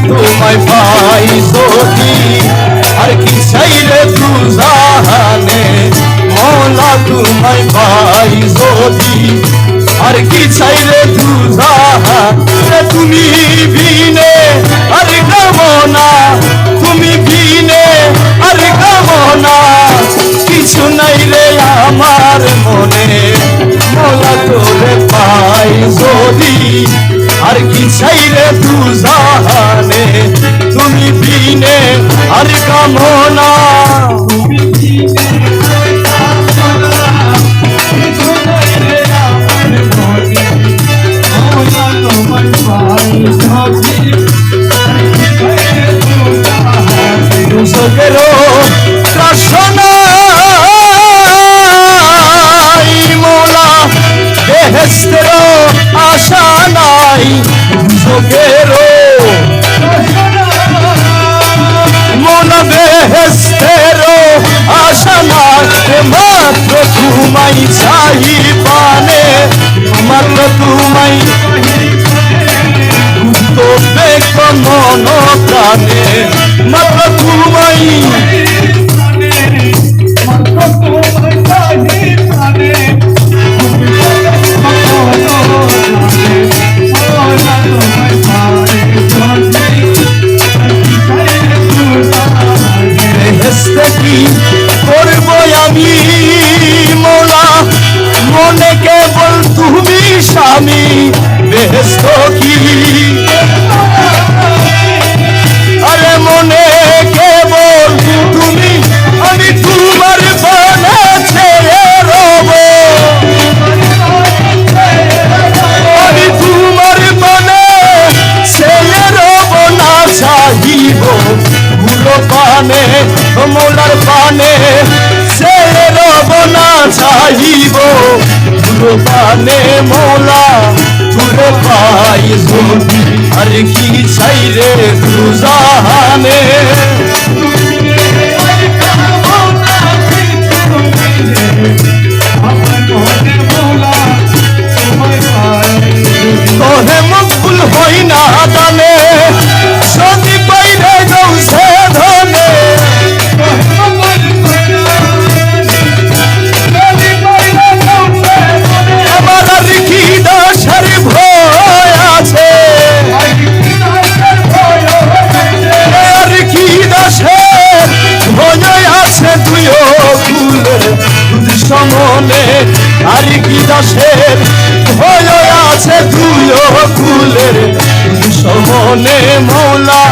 তোমায় পাই যদি আর কি চাইলে তু জাহানে মৌলা তোমায় পাই যদি আর কি চাইলে তু আশা নাই দুজকেরও মোলা বেহেস্তেরও আশা নাই মাত্র তুমাই চাহি পানে মাত্র তুমাই মন প্রাণে মাত্র তুমাই আমি? মোলা মনে কেবল তুমি স্বামী। বেহেস্ত কি পানে মোলা তুলে পাই যদি আর কি চাই রে তুজাহানে আছে তুই কুলের সমনে আর কি দশের ভয় আছে তুইও কুলের সমনে মৌলা